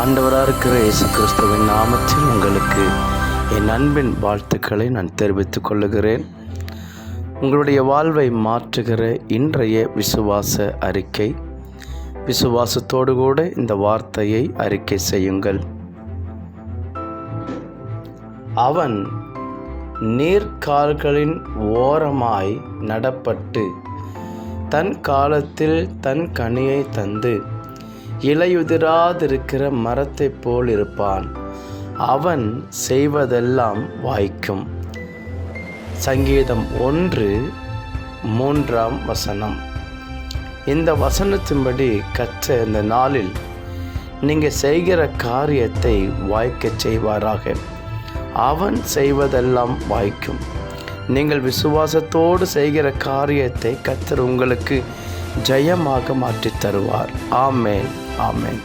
ஆண்டவராக இருக்கிற இயேசு கிறிஸ்துவின் நாமத்தில் உங்களுக்கு என் அன்பின் வாழ்த்துக்களை நான் தெரிவித்துக் கொள்ளுகிறேன். உங்களுடைய வாழ்வை மாற்றுகிற இன்றைய விசுவாச அறிக்கை. விசுவாசத்தோடு கூட இந்த வார்த்தையை அறிக்கை செய்யுங்கள். அவன் நீர்க்கால்களின் ஓரமாய் நடப்பட்டு தன் காலத்தில் தன் கனியை தந்து இலையுதிராதிருக்கிற மரத்தைப் போல் இருப்பான் அவன் செய்வதெல்லாம் வாய்க்கும். சங்கீதம் ஒன்று மூன்றாம் வசனம். இந்த வசனத்தின்படி கற்ற இந்த நாளில் நீங்கள் செய்கிற காரியத்தை வாய்க்கச் செய்வாராக. அவன் செய்வதெல்லாம் வாய்க்கும். நீங்கள் விசுவாசத்தோடு செய்கிற காரியத்தை கத்தர் உங்களுக்கு ஜெயமாக மாற்றித் தருவார். ஆமேன். ஆமேன்